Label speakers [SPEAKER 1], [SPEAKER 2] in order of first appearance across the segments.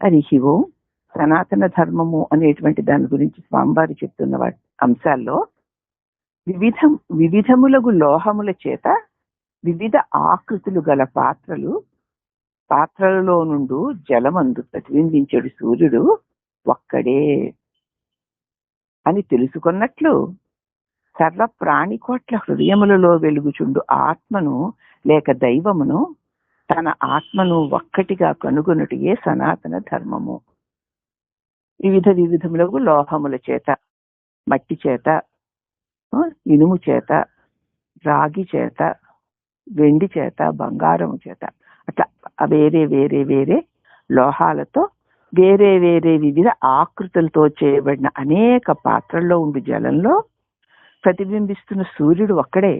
[SPEAKER 1] హరి ఓం సనాతన ధర్మము అనేటువంటి దాని గురించి స్వామివారు చెప్తున్న వాటి అంశాల్లో వివిధం వివిధములగు లోహముల చేత వివిధ ఆకృతులు గల పాత్రలు పాత్రలలో నుండు జలమందు ప్రతిబింబించడు సూర్యుడు ఒక్కడే అని తెలుసుకున్నట్లు సర్వ ప్రాణికోట్ల హృదయములలో వెలుగుచుండు ఆత్మను లేక దైవమును తన ఆత్మను ఒక్కటిగా కనుగొనుటయే సనాతన ధర్మము. వివిధ వివిధములకు లోహముల చేత మట్టి చేత ఇనుము చేత రాగి చేత వెండి చేత బంగారము చేత అట్లా వేరే వేరే వేరే లోహాలతో వేరే వేరే వివిధ ఆకృతులతో చేయబడిన అనేక పాత్రల్లో ఉండి జలంలో ప్రతిబింబిస్తున్న సూర్యుడు ఒక్కడే.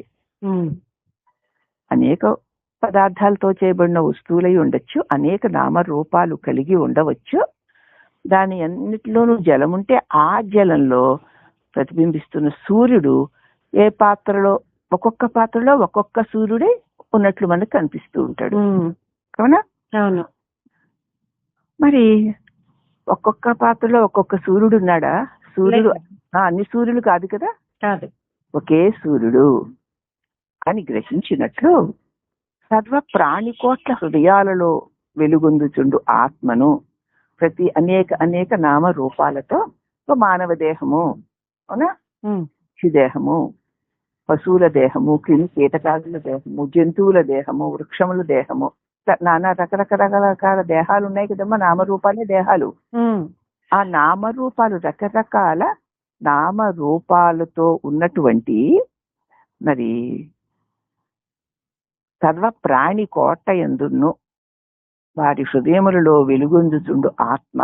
[SPEAKER 1] అనేక పదార్థాలతో చేయబడిన వస్తువులై ఉండొచ్చు అనేక నామరూపాలు కలిగి ఉండవచ్చు. దాని అన్నిటిలోనూ జలం ఉంటే ఆ జలంలో ప్రతిబింబిస్తున్న సూర్యుడు ఏ పాత్రలో ఒక్కొక్క పాత్రలో ఒక్కొక్క సూర్యుడే ఉన్నట్లు మనకు కనిపిస్తూ ఉంటాడు. అవునా?
[SPEAKER 2] అవును.
[SPEAKER 1] మరి ఒక్కొక్క పాత్రలో ఒక్కొక్క సూర్యుడు ఉన్నాడా? సూర్యుడు అన్ని సూర్యులు కాదు కదా?
[SPEAKER 2] కాదు.
[SPEAKER 1] ఒకే సూర్యుడు అని గ్రహించినట్లు సర్వ ప్రాణికోట్ల హృదయాలలో వెలుగొందుచుండు ఆత్మను ప్రతి అనేక అనేక నామ రూపాలతో మానవ దేహము అవునా? పక్షి దేహము పశువుల దేహము క్రిమి కీటకాదుల దేహము జంతువుల దేహము వృక్షముల దేహము నానా రకరకరకరకాల దేహాలు ఉన్నాయి కదమ్మా నామరూపాలే దేహాలు. ఆ నామరూపాలు రకరకాల నామరూపాలతో ఉన్నటువంటి మరి సర్వ ప్రాణి కోట ఎందును వారి హృదయములలో వెలుగొందుచుండు ఆత్మ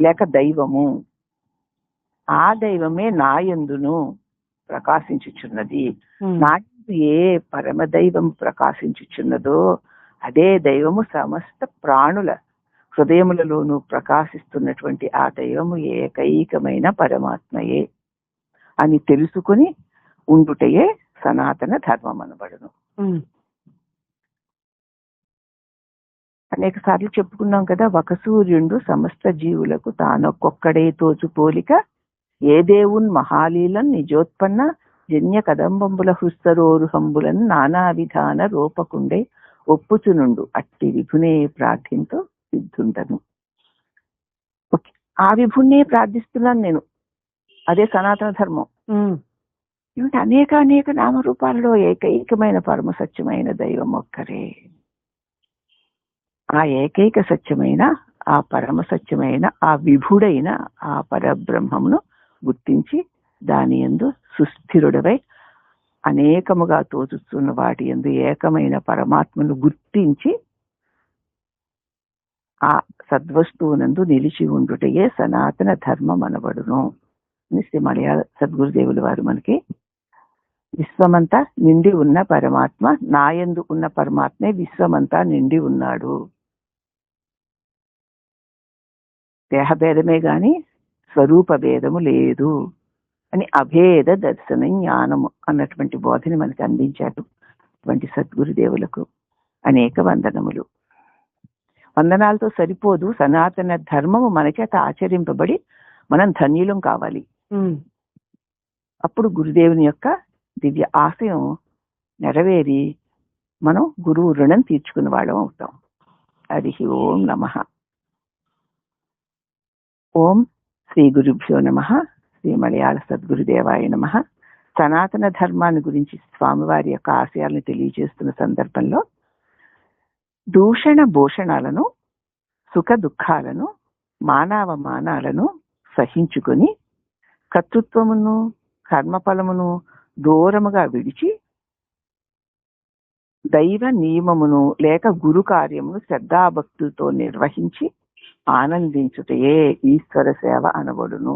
[SPEAKER 1] లేక దైవము. ఆ దైవమే నాయందును ప్రకాశించుచున్నది. నాయందు ఏ పరమ దైవం ప్రకాశించుచున్నదో అదే దైవము సమస్త ప్రాణుల హృదయములలోనూ ప్రకాశిస్తున్నటువంటి ఆ దైవము ఏకైకమైన పరమాత్మయే అని తెలుసుకుని ఉండుటయే సనాతన ధర్మం అనబడును అనేక సార్లు చెప్పుకున్నాం కదా ఒక సూర్యుండు సమస్త జీవులకు తానొక్కొక్కడే తోచు పోలిక ఏ దేవున్ మహాలీలన్ నిజోత్పన్న జన్య కదంబంబుల హృస్తరోరుహంబులను నానా విధాన రూపకుండే ఒప్పుచునుండు. అట్టి విభునే ప్రార్థింతో సిద్ధుండను. ఆ విభున్నే ప్రార్థిస్తున్నాను నేను. అదే సనాతన ధర్మం. ఏమంటే అనేక అనేక నామరూపాలలో ఏకైకమైన పరమ సత్యమైన దైవం ఒక్కరే. ఆ ఏకైక సత్యమైన ఆ పరమ సత్యమైన ఆ విభుడైన ఆ పరబ్రహ్మమును గుర్తించి దాని ఎందు సుస్థిరుడవై అనేకముగా తోచుతున్న వాటి ఎందు ఏకమైన పరమాత్మను గుర్తించి ఆ సద్వస్తువునందు నిలిచి ఉండుటయే సనాతన ధర్మం అనబడును అని శ్రీ మలయాళ సద్గురుదేవుల వారు మనకి విశ్వమంతా నిండి ఉన్న పరమాత్మ నాయందు ఉన్న పరమాత్మే విశ్వమంతా నిండి ఉన్నాడు. దేహభేదమే గాని స్వరూప భేదము లేదు అని అభేద దర్శన జ్ఞానము అన్నటువంటి బోధని మనకి అందించాడు అటువంటి సద్గురుదేవులకు అనేక వందనములు. వందనాలతో సరిపోదు సనాతన ధర్మము మన చేత ఆచరింపబడి మనం ధన్యులం కావాలి. అప్పుడు గురుదేవుని యొక్క దివ్య ఆశయం నెరవేరి మనం గురువు రుణం తీర్చుకున్న వాళ్ళం అవుతాం. హరి ఓం నమ. ఓం శ్రీ గురుభ్యో నమ. శ్రీ మలయాళ సద్గురుదేవాయ నమ. సనాతన ధర్మాన్ని గురించి స్వామివారి యొక్క ఆశయాలను తెలియజేస్తున్న సందర్భంలో దూషణ భూషణాలను సుఖ దుఃఖాలను మానవ మానాలను సహించుకొని కర్తృత్వమును కర్మఫలమును దూరముగా విడిచి దైవ నియమమును లేక గురు కార్యమును శ్రద్ధాభక్తులతో నిర్వహించి ఆనందించుటయే ఈశ్వర సేవ అనబడును.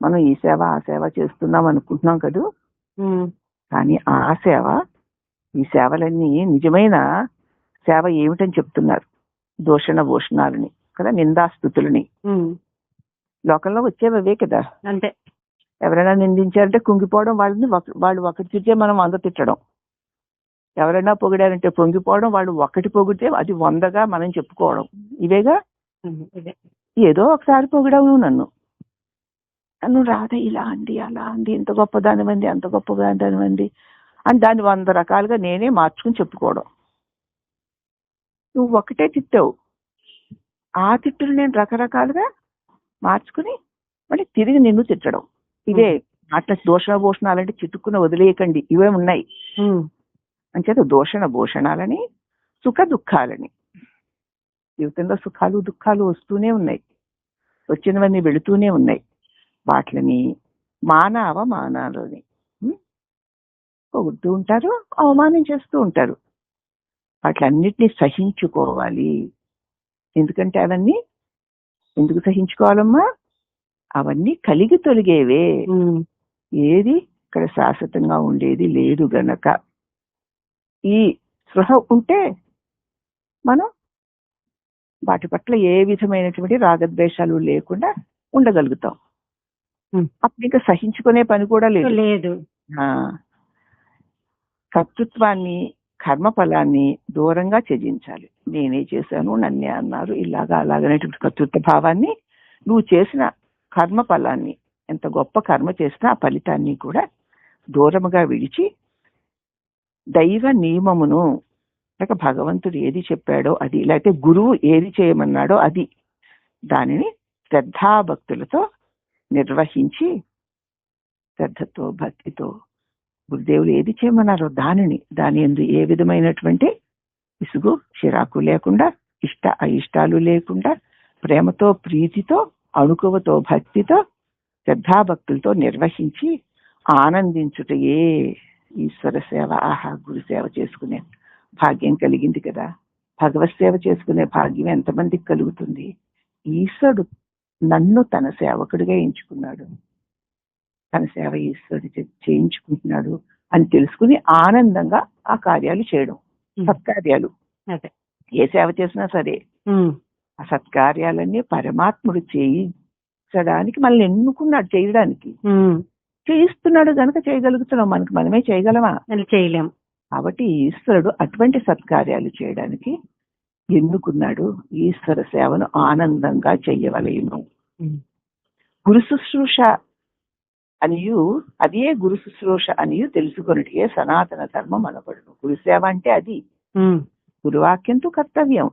[SPEAKER 1] మనం ఈ సేవ ఆ సేవ చేస్తున్నాం అనుకుంటున్నాం కదూ? కానీ ఆ సేవ ఈ సేవలన్నీ నిజమైన సేవ ఏమిటని చెప్తున్నారు. దూషణ భూషణాలని కదా నిందాస్తుతులని.
[SPEAKER 2] ఉమ్,
[SPEAKER 1] లోకంలో వచ్చేవి కదా?
[SPEAKER 2] అంతే.
[SPEAKER 1] ఎవరైనా నిందించారంటే కుంగిపోవడం వాళ్ళని వాళ్ళు ఒకటి తిట్టే మనం వంద తిట్టడం. ఎవరైనా పొగిడారంటే పొంగిపోవడం వాళ్ళు ఒక్కటి పొగిడితే అది వందగా మనం చెప్పుకోవడం. ఇవేగా? ఏదో ఒకసారి పొగిడావు నన్ను. నన్ను రాధ ఇలా అంది అలా అంది ఇంత గొప్పదానివంది అంత గొప్పదానివంది అని దాన్ని వంద రకాలుగా నేనే మార్చుకుని చెప్పుకోవడం. నువ్వు ఒకటే తిట్టావు. ఆ తిట్టులు నేను రకరకాలుగా మార్చుకుని మళ్ళీ తిరిగి నిన్ను తిట్టడం. ఇదే అట్లా దోషణ భూషణాలంటే చిట్టుకున్న వదిలేయకండి. ఇవే ఉన్నాయి. అంచేత దోషణ భూషణాలని సుఖ దుఃఖాలని. జీవితంలో సుఖాలు దుఃఖాలు వస్తూనే ఉన్నాయి. వచ్చినవన్నీ వెళుతూనే ఉన్నాయి. వాటిని మాన అవమానాలని? పొగుడుతూ ఉంటారు అవమానం చేస్తూ ఉంటారు. వాటిలన్నిటినీ సహించుకోవాలి. ఎందుకంటే అవన్నీ ఎందుకు సహించుకోవాలమ్మా? అవన్నీ కలిగి తొలిగేవే. ఏది? ఇక్కడ శాశ్వతంగా ఉండేది లేదు గనక. ఈ స్పృహ ఉంటే మనం వాటి పట్ల ఏ విధమైనటువంటి రాగద్వేషాలు లేకుండా ఉండగలుగుతాం. అప్పుడు ఇంకా సహించుకునే పని కూడా లేదు.
[SPEAKER 2] లేదు.
[SPEAKER 1] ఆ, కర్తృత్వాన్ని కర్మఫలాన్ని దూరంగా త్యజించాలి. నేనే చేశాను నన్నే అన్నారు ఇలాగా అలాగనేటువంటి కర్తృత్వ భావాన్ని నువ్వు చేసిన కర్మ ఫలాన్ని ఎంత గొప్ప కర్మ చేసినా ఆ ఫలితాన్ని కూడా దూరముగా విడిచి దైవ నియమమును లేక భగవంతుడు ఏది చెప్పాడో అది లేకపోతే గురువు ఏది చేయమన్నాడో అది దానిని శ్రద్ధాభక్తులతో నిర్వహించి శ్రద్ధతో భక్తితో గురుదేవులు ఏది చేయమన్నారో దానిని దాని ఎందు ఏ విధమైనటువంటి ఇసుగు చిరాకు లేకుండా ఇష్ట అయిష్టాలు లేకుండా ప్రేమతో ప్రీతితో అణుకువతో భక్తితో శ్రద్ధాభక్తులతో నిర్వహించి ఆనందించుటయే ఈశ్వర సేవ. ఆహా గురు సేవ చేసుకునే భాగ్యం కలిగింది కదా. భగవత్ సేవ చేసుకునే భాగ్యం ఎంతమందికి కలుగుతుంది? ఈశ్వరుడు నన్ను తన సేవకుడిగా ఎంచుకున్నాడు. తన సేవ ఈశ్వరుడు చేయించుకుంటున్నాడు అని తెలుసుకుని ఆనందంగా ఆ కార్యాలు చేయడం. సత్కార్యాలు. ఏ సేవ చేసినా సరే ఆ సత్కార్యాలన్నీ పరమాత్ముడు చేయించడానికి మనల్ని ఎన్నుకున్నాడు చేయడానికి. చేయిస్తున్నాడు గనక చేయగలుగుతున్నాం. మనకి మనమే చేయగలమా?
[SPEAKER 2] చేయలేం.
[SPEAKER 1] కాబట్టి ఈశ్వరుడు అటువంటి సత్కార్యాలు చేయడానికి ఎన్నుకున్నాడు. ఈశ్వర సేవను ఆనందంగా చెయ్యవలేను
[SPEAKER 2] ఉమ్,
[SPEAKER 1] గురు శుశ్రూష అనియు అదే గురు శుశ్రూష అనియు తెలుసుకొనిటియే సనాతన ధర్మం అనబడును. గురు సేవ అంటే అది. గురువాక్యంతో కర్తవ్యం.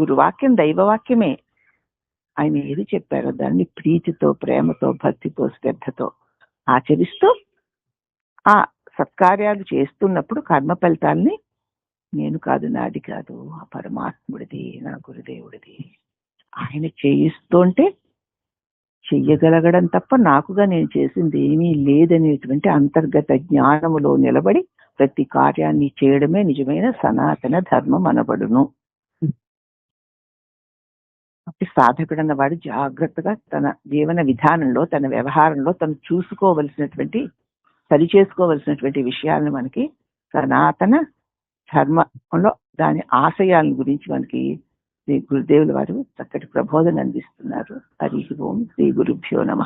[SPEAKER 1] గురువాక్యం దైవవాక్యమే. ఆయన ఏది చెప్పారో దాన్ని ప్రీతితో ప్రేమతో భక్తితో శ్రద్ధతో ఆచరిస్తూ ఆ సత్కార్యాలు చేస్తున్నప్పుడు కర్మ ఫలితాల్ని నేను కాదు నాది కాదు ఆ పరమాత్ముడిది నా గురుదేవుడిది ఆయన చేయిస్తుంటే చెయ్యగలగడం తప్ప నాకుగా నేను చేసింది ఏమీ లేదనేటువంటి అంతర్గత జ్ఞానములో నిలబడి ప్రతి కార్యాన్ని చేయడమే నిజమైన సనాతన ధర్మం అనబడును. కాబట్టి సాధకుడన్న వాడు జాగ్రత్తగా తన జీవన విధానంలో తన వ్యవహారంలో తను చూసుకోవలసినటువంటి సరి చేసుకోవలసినటువంటి విషయాలను మనకి సనాతన ధర్మంలో దాని ఆశయాల గురించి మనకి శ్రీ గురుదేవుల వారు చక్కటి ప్రబోధన అందిస్తున్నారు. హరి ఓం శ్రీ గురుభ్యో నమ.